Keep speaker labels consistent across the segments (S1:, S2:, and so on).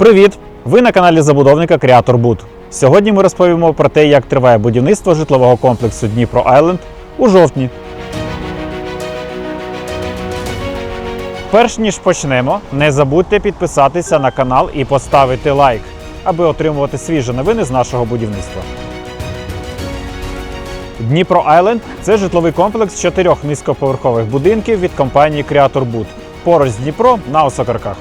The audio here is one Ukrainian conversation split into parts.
S1: Привіт! Ви на каналі забудовника Creator Сьогодні ми розповімо про те, як триває будівництво житлового комплексу Дніпро Айленд у жовтні. Перш ніж почнемо, не забудьте підписатися на канал і поставити лайк, аби отримувати свіжі новини з нашого будівництва. Дніпро Айленд це житловий комплекс чотирьох низькоповерхових будинків від компанії Creator поруч з Дніпро на Осокарках.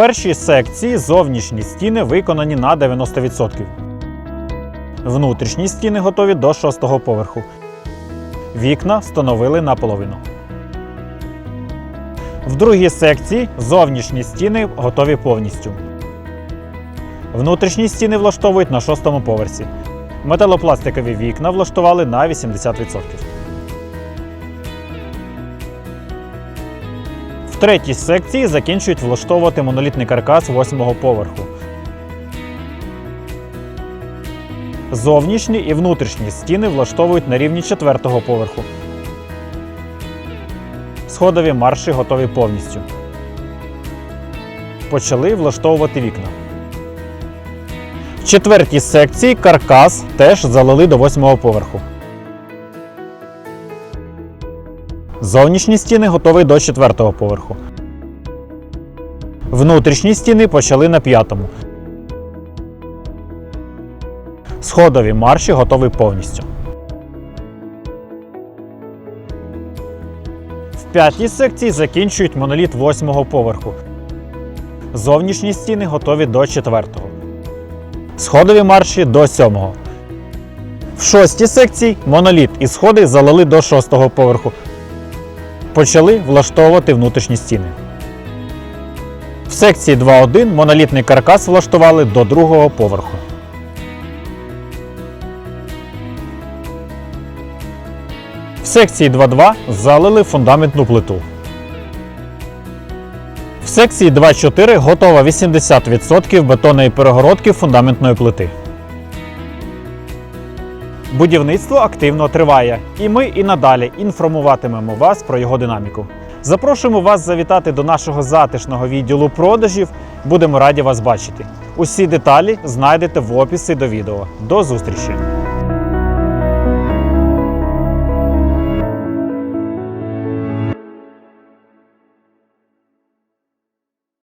S1: Першій секції зовнішні стіни виконані на 90%. Внутрішні стіни готові до шостого поверху. Вікна встановили наполовину. В другій секції зовнішні стіни готові повністю. Внутрішні стіни влаштовують на шостому поверсі. Металопластикові вікна влаштували на 80%. Третій секції закінчують влаштовувати монолітний каркас восьмого поверху. Зовнішні і внутрішні стіни влаштовують на рівні четвертого поверху. Сходові марші готові повністю. Почали влаштовувати вікна. В четвертій секції каркас теж залили до восьмого поверху. Зовнішні стіни готові до четвертого поверху. Внутрішні стіни почали на п'ятому. Сходові марші готові повністю. В п'ятій секції закінчують моноліт восьмого поверху. Зовнішні стіни готові до четвертого. Сходові марші до сьомого. В шостій секції моноліт і сходи залили до шостого поверху. Почали влаштовувати внутрішні стіни. В секції 2.1 монолітний каркас влаштували до другого поверху. В секції 2.2 залили фундаментну плиту. В секції 2.4 готова 80% бетонної перегородки фундаментної плити. Будівництво активно триває, і ми і надалі інформуватимемо вас про його динаміку. Запрошуємо вас завітати до нашого затишного відділу продажів. Будемо раді вас бачити. Усі деталі знайдете в описі до відео. До зустрічі!